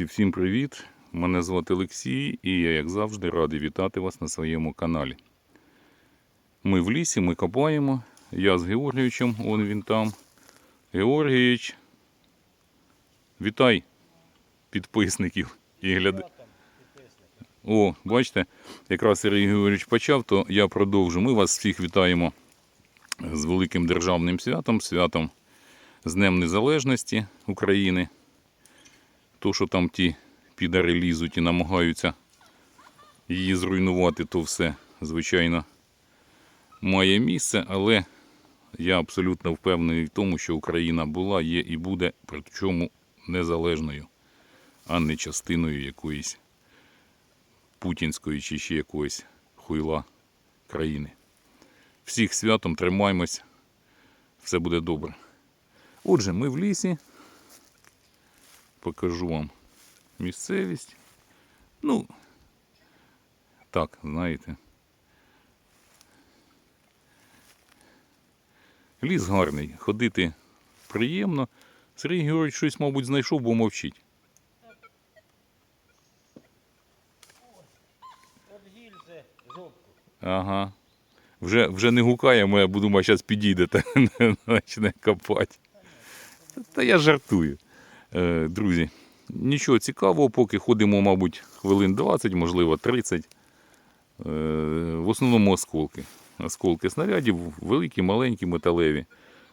Друзі, всім привіт! Мене звати Олексій і я, як завжди, радий вітати вас на своєму каналі. Ми в лісі, ми копаємо. Я з Георгійовичем, он він там. Георгійович, вітай підписників і гляд... О, бачите, якраз Сергій Георгійович почав, то я продовжу. Ми вас всіх вітаємо з великим державним святом, святом з Днем Незалежності України. То, що там ті підари лізуть і намагаються її зруйнувати, то все, звичайно, має місце, але я абсолютно впевнений в тому, що Україна була, є і буде, причому незалежною, а не частиною якоїсь путінської чи ще якоїсь хуйла країни. Всіх святом тримаємось, все буде добре. Отже, ми в лісі. Покажу вам місцевість. Ну, так, знаєте. Ліс гарний, ходити приємно. Сергій Георгійович щось, мабуть, знайшов, бо мовчить. Ага. Вже, вже не гукає, моя буду думаю, зараз підійдете, почне копати. Та я жартую. Е, друзі, нічого цікавого, поки ходимо, мабуть, хвилин 20, можливо, 30. Е, в основному осколки. Осколки снарядів, великі, маленькі, металеві.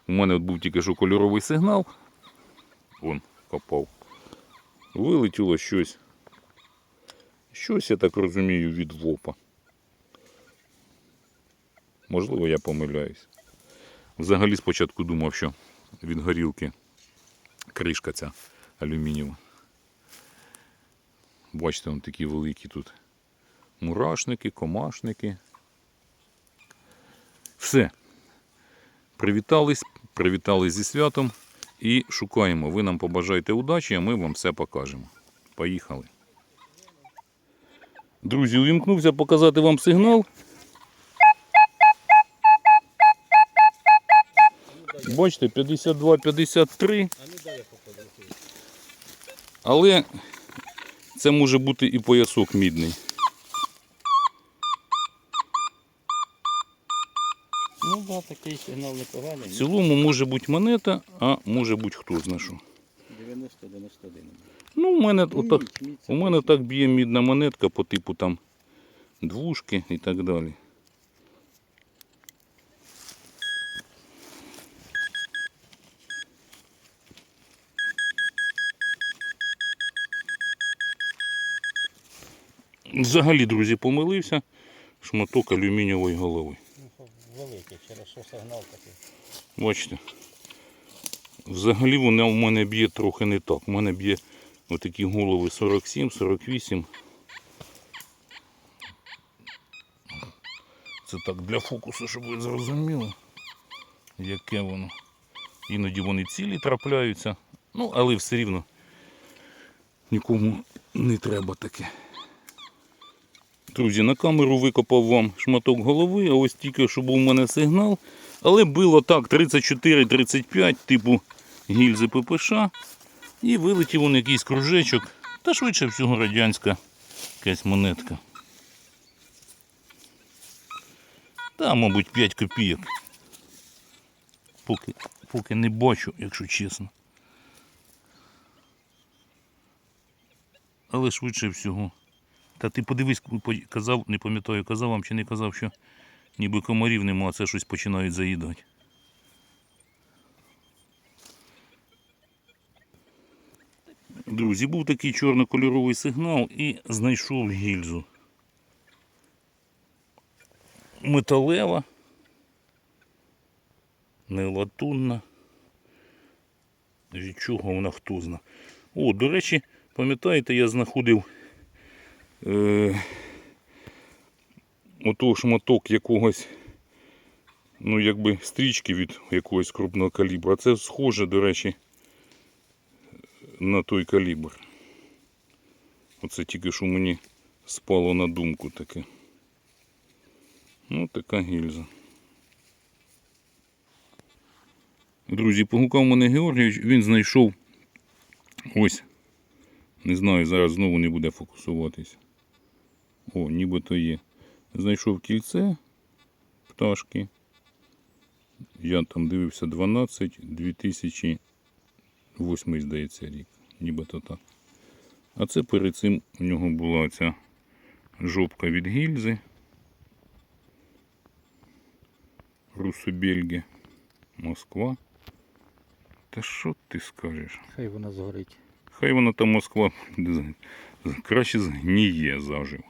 У мене от був тільки що кольоровий сигнал. Вон, копав. Вилетіло щось. Щось, я так розумію, від ВОПа. Можливо, я помиляюсь. Взагалі спочатку думав, що від горілки кришка ця алюмінієва. Бачите, вон такі великі тут мурашники, комашники. Все. Привітались, привітались зі святом і шукаємо. Ви нам побажаєте удачі, а ми вам все покажемо. Поїхали. Друзі, увімкнувся показати вам сигнал. Бачите, 52-53. А ну дай я попаду. Але це може бути і поясок мідний. Ну да, такий сигнал В цілому може бути монета, а може бути хто зна що. 90-91. Ну, у мене, отак, у мене так б'є мідна монетка по типу там двушки і так далі. Взагалі, друзі, помилився. Шматок алюмінієвої голови. Великий, через що сигнал такий. Бачите. Взагалі вона в мене б'є трохи не так. У мене б'є отакі голови 47, 48. Це так для фокусу, щоб ви зрозуміли, яке воно. Іноді вони цілі трапляються. Ну, але все рівно нікому не треба таке. Друзі, на камеру викопав вам шматок голови, а ось тільки що був у мене сигнал. Але було так 34-35, типу гільзи ППШ. І вилетів он якийсь кружечок. Та швидше всього радянська якась монетка. Та, мабуть, 5 копійок. Поки, поки не бачу, якщо чесно. Але швидше всього. Та ти подивись, казав, не пам'ятаю, казав вам чи не казав, що ніби комарів нема, а це щось починають заїдати. Друзі, був такий чорнокольоровий сигнал і знайшов гільзу. Металева, не латунна. Від чого вона хто зна. О, до речі, пам'ятаєте, я знаходив е, ото шматок якогось, ну якби стрічки від якогось крупного калібру. А це схоже, до речі, на той калібр. Оце тільки що мені спало на думку таке. Ну, така гільза. Друзі, погукав мене Георгійович, він знайшов ось Не знаю, зараз знову не буде фокусуватись. О, нібито є. Знайшов кільце пташки. Я там дивився 12, 2008, здається, рік. Нібито так. А це перед цим у нього була ця жопка від гільзи. Русобельги. Москва. Та що ти скажеш? Хай вона згорить. Хай вона там Москва краще згніє заживо.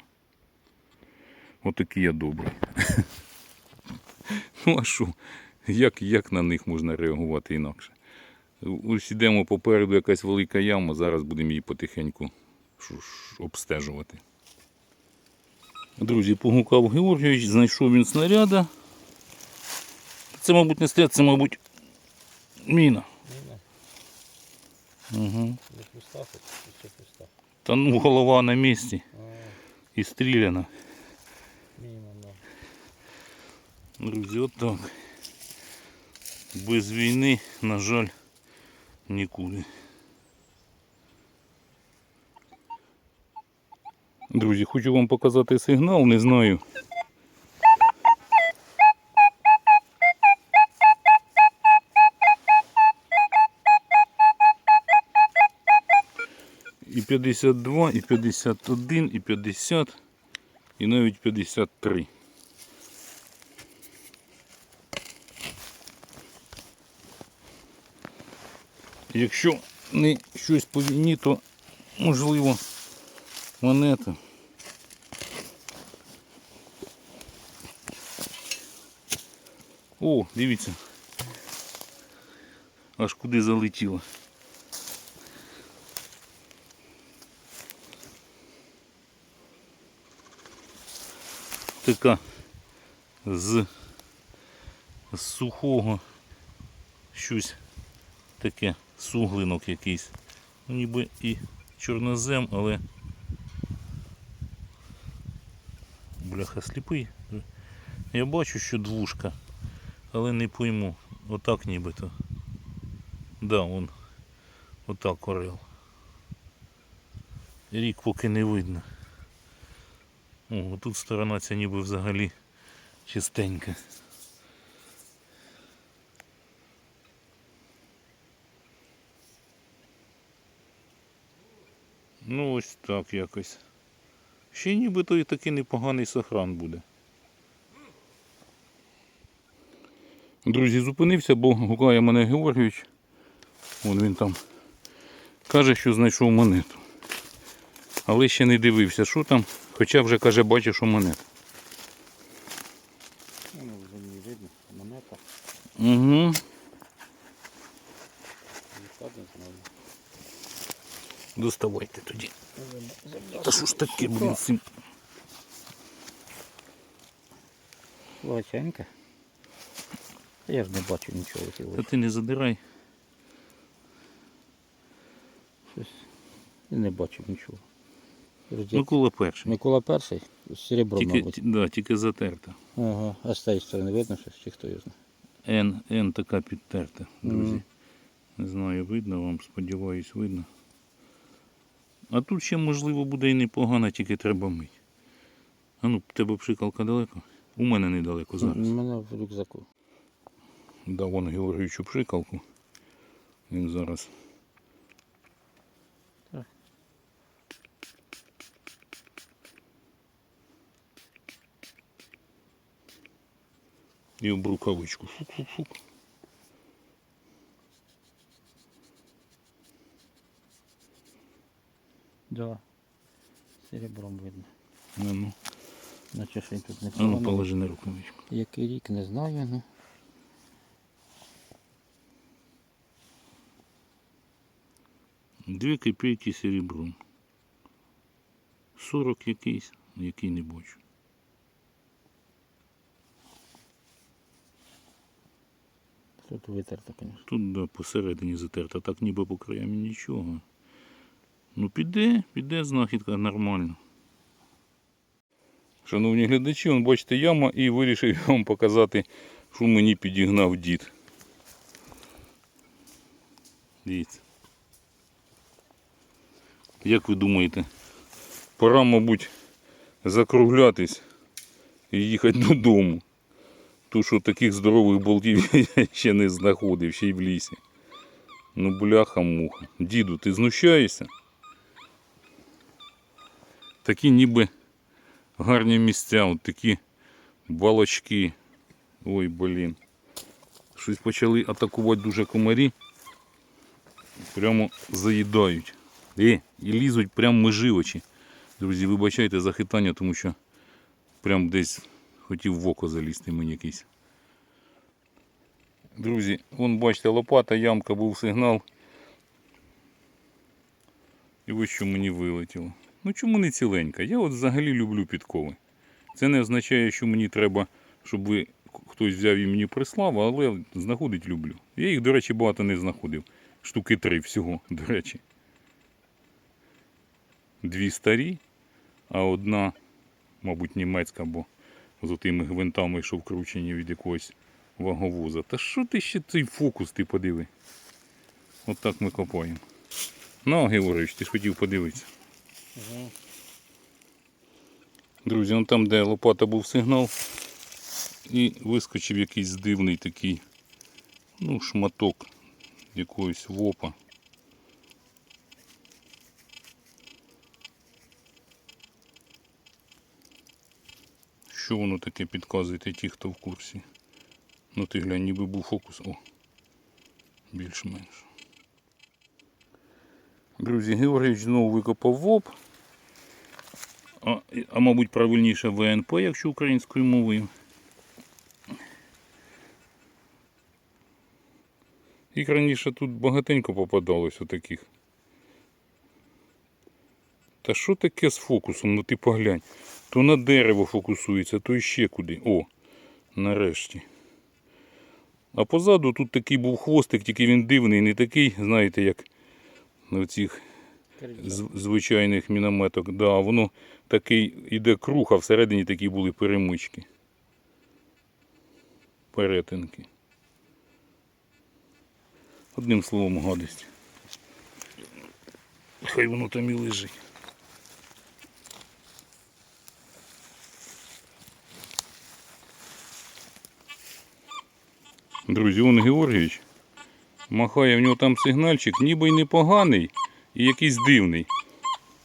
Отакий я добрий. Ну а що? Як, як на них можна реагувати інакше? Ось ідемо попереду якась велика яма, зараз будемо її потихеньку обстежувати. Друзі, погукав Георгійович, знайшов він снаряда. Це, мабуть, не снаряд, це, мабуть, міна. Міна. Угу. Та ну голова на місці і стріляна. Друзі, от так. Без війни, на жаль, нікуди. Друзі, хочу вам показати сигнал, не знаю. І 52, і 51, і 50, і навіть 53. Якщо не щось по війні, то можливо монета. О, дивіться. Аж куди залетіло. Така з, з сухого щось таке суглинок якийсь. Ну, ніби і чорнозем, але бляха сліпий. Я бачу, що двушка, але не пойму. Отак нібито. Да, он отак орел. Рік поки не видно. О, тут сторона ця ніби взагалі чистенька. Ну ось так якось. Ще нібито і такий непоганий сохран буде. Друзі, зупинився, бо гукає мене Георгійович. Вон він там каже, що знайшов монету. Але ще не дивився, що там, хоча вже каже, бачив, що монета. Ну, вже не видно. Монета. Угу. Яка не знаю. Доставайте тоді. Та що ж таке, блін, з цим? Лаченька. Я ж не бачу нічого Та ти не задирай. Щось. Я не бачу нічого. Микола перший. Микола перший з серебром, Тільки, мабуть. да, тільки затерта. Ага. А з цієї сторони видно щось, чи хто його знає. Н, Н така підтерта, друзі. Мгм. Не знаю, видно вам, сподіваюсь, видно. А тут ще можливо буде і непогано, тільки треба мить. А ну, тебе пшикалка далеко? У мене недалеко зараз. У мене в рюкзаку. Дав вон Георгійовичу пшикалку. Він зараз. Так. І в рукавичку. Фук-фук-фук. Да. Серебром видно. Ну, ну. Наче ще тут не ну, положи на рукавичку. Який рік, не знаю, ну. Дві копійки серебром. 40 якийсь, який не бачу. Тут витерто, звісно. Тут да, посередині затерта, так ніби по краям нічого. Ну піде, піде знахідка нормально. Шановні глядачі, он бачите яма і вирішив вам показати, що мені підігнав дід. Дивіться. Як ви думаєте? Пора, мабуть, закруглятись і їхати додому. Тому що таких здорових болтів я ще не знаходив, ще й в лісі. Ну, бляха-муха. Діду, ти знущаєшся? Такі ніби гарні місця, от такі балочки. Ой, блін. Щось почали атакувати дуже комарі. Прямо заїдають. Е, і лізуть прямо межи очі. Друзі, вибачайте за хитання, тому що прям десь хотів в око залізти мені якийсь. Друзі, вон бачите, лопата, ямка, був сигнал. І ось що мені вилетіло. Ну чому не ціленька? Я от взагалі люблю підкови. Це не означає, що мені треба, щоб ви хтось взяв і мені прислав, але знаходить люблю. Я їх, до речі, багато не знаходив. Штуки три всього, до речі. Дві старі, а одна, мабуть, німецька, бо з отими гвинтами, що вкручені від якогось ваговоза. Та що ти ще цей фокус ти подиви? От так ми копаємо. Ну, Георгійович, ти ж хотів подивитися. Угу. Друзі, он там, де лопата був сигнал, і вискочив якийсь дивний такий ну, шматок якогось вопа. Що воно таке підказуєте ті, хто в курсі? Ну ти глянь, ніби був фокус. О, більш-менш. Друзі, Георгійович знову викопав ВОП. А, а мабуть, правильніше ВНП, якщо українською мовою. Їх раніше тут багатенько попадалось отаких. Та що таке з фокусом? Ну ти поглянь. То на дерево фокусується, то іще куди. О, нарешті. А позаду тут такий був хвостик, тільки він дивний, не такий, знаєте, як на цих звичайних мінометок. Да, воно такий іде круг, а всередині такі були перемички. Перетинки. Одним словом, гадость. Хай воно там і лежить. Друзі, он Георгійович махає, в нього там сигнальчик, ніби й непоганий і якийсь дивний.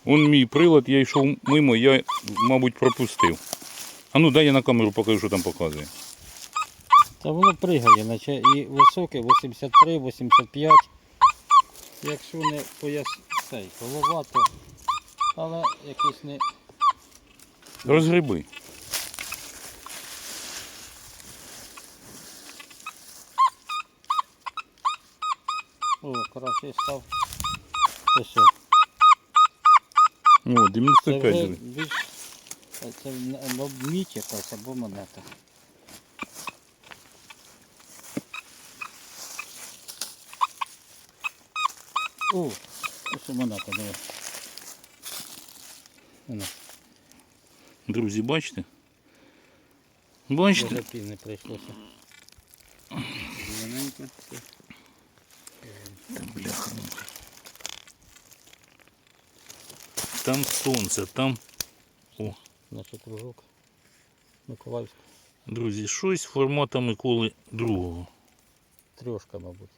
Он мій прилад, я йшов мимо, я, мабуть, пропустив. А ну дай я на камеру покажу, що там показує. Та воно пригає, наче і високе 83, 85. Якщо не пояс... цей, голова, але якийсь не. Розгриби. О, краще став. Це що? О, Це 95. вже диви. більш. Це або мідь якась, або монета. О, ось і монета, диви. Воно, Друзі, бачите? Бачите? дуже пізно прийшлося. Зелененько. Та бляха. Там сонце, там. О, Значить кружок. Миколаївська. друзі, щось формата Миколи другого. Трьошка, мабуть.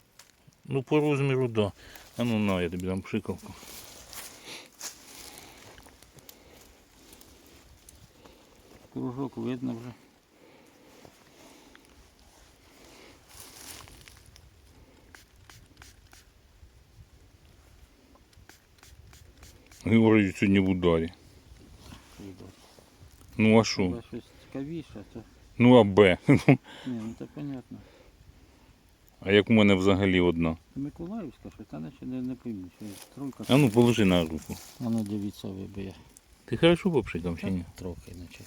Ну, по розміру, да. А ну на, я тобі дам пшикалку. Кружок видно вже. Георгій сьогодні в ударі. Ну а що? Але щось цікавіше, то. Ну а Б. Ні, ну це понятно. А як у мене взагалі одна. Миколаївська, що та наче не, не пойму, що тройка. А ну положи на руку. А ну дивіться вибиє. Ти хорошо попшикав чи ні? Трохи наче.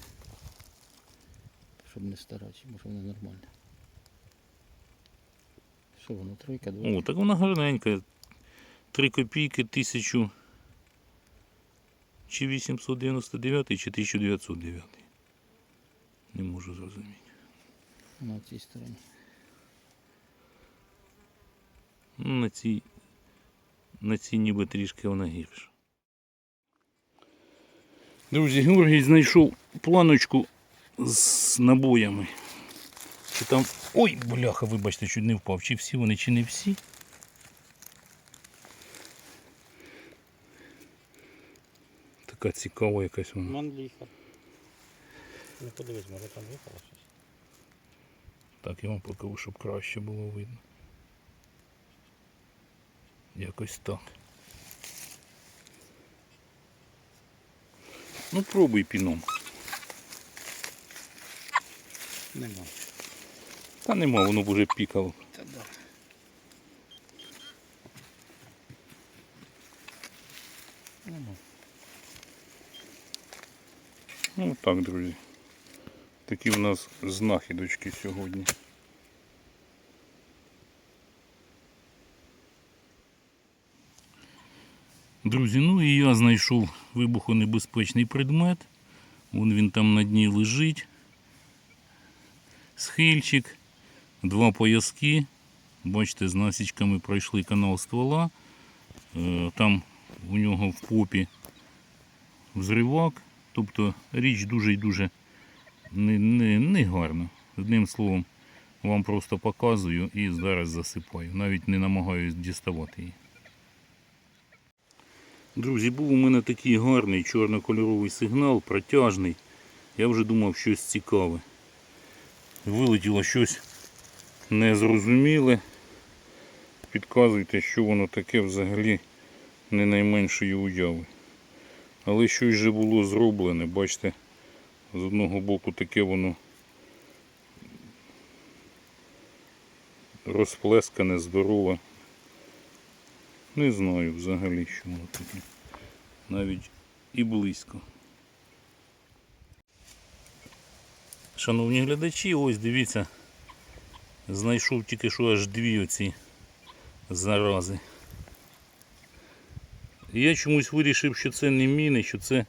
Щоб не старати, може воно нормально. Що воно, тройка, два? О, так вона гарненька. 3 копійки 1000 чи 899 чи 1909. Не можу зрозуміти. На цій стороні. Ну, на цій, на цій ніби трішки вона гірша. Друзі, Георгій знайшов планочку з набоями. Чи там. Ой, бляха, вибачте, чуть не впав. Чи всі вони, чи не всі. Така цікава якась вона. Манліха. Ну подивись, може там випало щось. Так, я вам покажу, щоб краще було видно. Якось так. Ну пробуй піном. Нема. Та нема, воно б уже пікало. Та да. Ну так, друзі. Такі у нас знахідочки сьогодні. Друзі, ну і я знайшов вибухонебезпечний предмет. Вон він там на дні лежить. Схильчик, два пояски. Бачите, з насічками пройшли канал ствола. Е, Там у нього в попі взривак. Тобто річ дуже і дуже не, не, не гарна. Одним словом, вам просто показую і зараз засипаю. Навіть не намагаюсь діставати її. Друзі, був у мене такий гарний чорнокольоровий сигнал, протяжний. Я вже думав щось цікаве. Вилетіло щось незрозуміле. Підказуйте, що воно таке взагалі не найменшої уяви. Але щось же було зроблене, бачите, з одного боку таке воно розплескане, здорове. Не знаю взагалі, що воно таке. Навіть і близько. Шановні глядачі, ось дивіться, знайшов тільки що аж дві оці зарази. Я чомусь вирішив, що це не міни, що це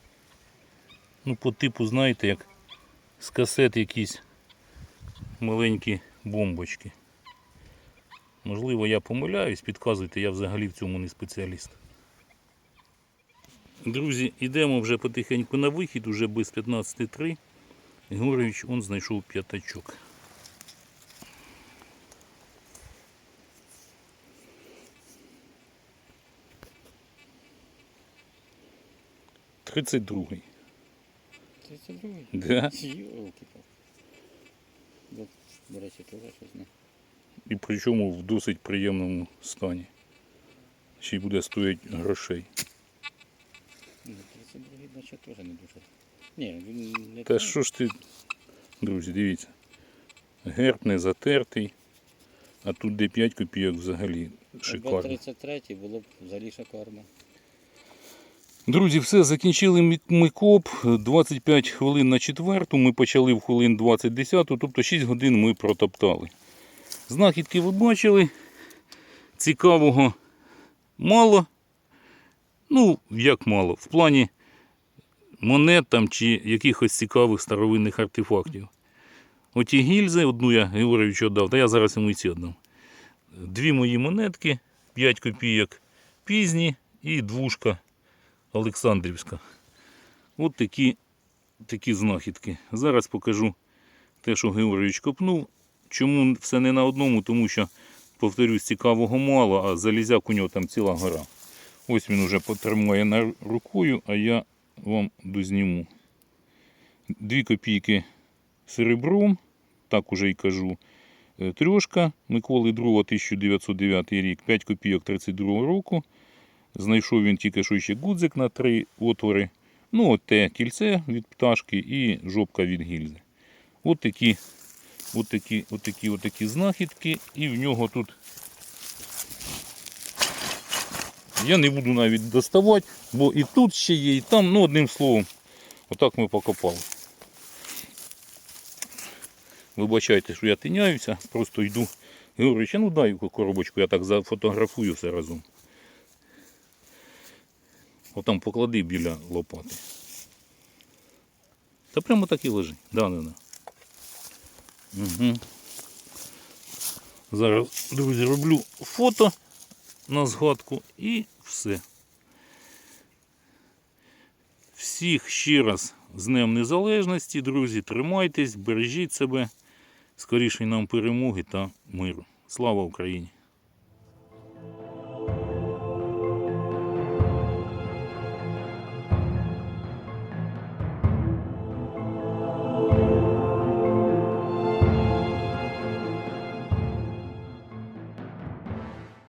ну, по типу, знаєте, як з касет якісь маленькі бомбочки. Можливо, я помиляюсь, підказуйте, я взагалі в цьому не спеціаліст. Друзі, йдемо вже потихеньку на вихід, уже без 15.3. Григорович он знайшов п'ятачок. Тридцять другий. 32-й? Да? До, речі, теж щось не. І причому в досить приємному стані. Ще й буде стоїти грошей. Ну, 32-й, наче теж не дуже. Ні, він не Та що ж ти, друзі, дивіться. Герб не затертий, а тут де 5 копійок взагалі шикарно. 33-й було б взагалі шикарно. Друзі, все, закінчили ми- коп. 25 хвилин на четверту. Ми почали в хвилин 20 десяту, тобто 6 годин ми протоптали. Знахідки ви бачили. Цікавого мало. Ну, як мало. В плані монет там чи якихось цікавих старовинних артефактів. Оті гільзи, одну я Георгійовичу віддав, та я зараз йому і ці віддам. Дві мої монетки, 5 копійок пізні і двушка Олександрівська. От такі, такі знахідки. Зараз покажу те, що Георгійович копнув. Чому все не на одному? Тому що, повторюсь, цікавого мало, а залізяк у нього там ціла гора. Ось він уже потримує на рукою, а я вам дозніму. Дві копійки серебром, так уже й кажу. Е, Трьошка Миколи II, 1909 рік, 5 копійок 32 року. Знайшов він тільки що ще гудзик на три отвори. Ну, от те кільце від пташки і жопка від гільзи. От такі, от такі, от такі, от такі знахідки. І в нього тут. Я не буду навіть доставати, бо і тут ще є, і там, ну одним словом, отак ми покопали. Вибачайте, що я тиняюся, просто йду. Георгійович, а ну дай коробочку, я так зафотографую все разом. Отам поклади біля лопати. Та прямо так і лежить. Да, да, да. Угу. Зараз, друзі, роблю фото на згадку і все. Всіх ще раз з Днем Незалежності, друзі, тримайтесь, бережіть себе, скорішої нам перемоги та миру. Слава Україні!